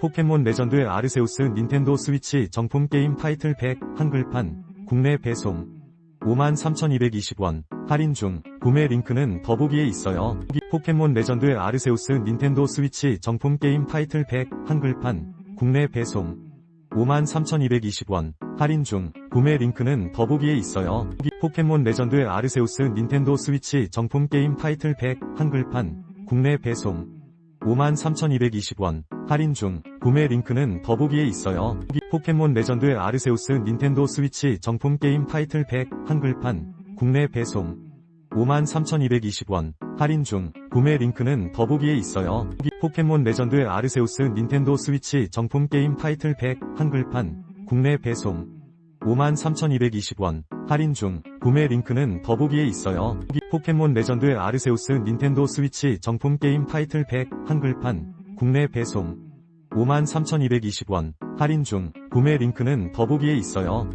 포켓몬 레전드의 아르세우스 닌텐도 스위치 정품 게임 타이틀 100 한글판 국내 배송. 53,220원 할인 중. 구매 링크는 더보기에 있어요. 포켓몬 레전드의 아르세우스 닌텐도 스위치 정품 게임 타이틀 100 한글판 국내 배송. 53,220원 할인 중. 구매 링크는 더보기에 있어요. 포켓몬 레전드의 아르세우스 닌텐도 스위치 정품 게임 타이틀 100 한글판 국내 배송 53,220원. 할인 중 구매 링크는 더보기에 있어요. 포켓몬 레전드의 아르세우스 닌텐도 스위치 정품 게임 타이틀 100 한글판 국내 배송. 53,220원. 할인 중 구매 링크는 더보기에 있어요. 포켓몬 레전드의 아르세우스 닌텐도 스위치 정품 게임 타이틀 100 한글판 국내 배송. 53,220원. 할인 중 구매 링크는 더보기에 있어요. 포켓몬 레전드의 아르세우스 닌텐도 스위치 정품 게임 타이틀 100 한글판 국내 배송 53,220원 할인 중 구매 링크는 더보기에 있어요.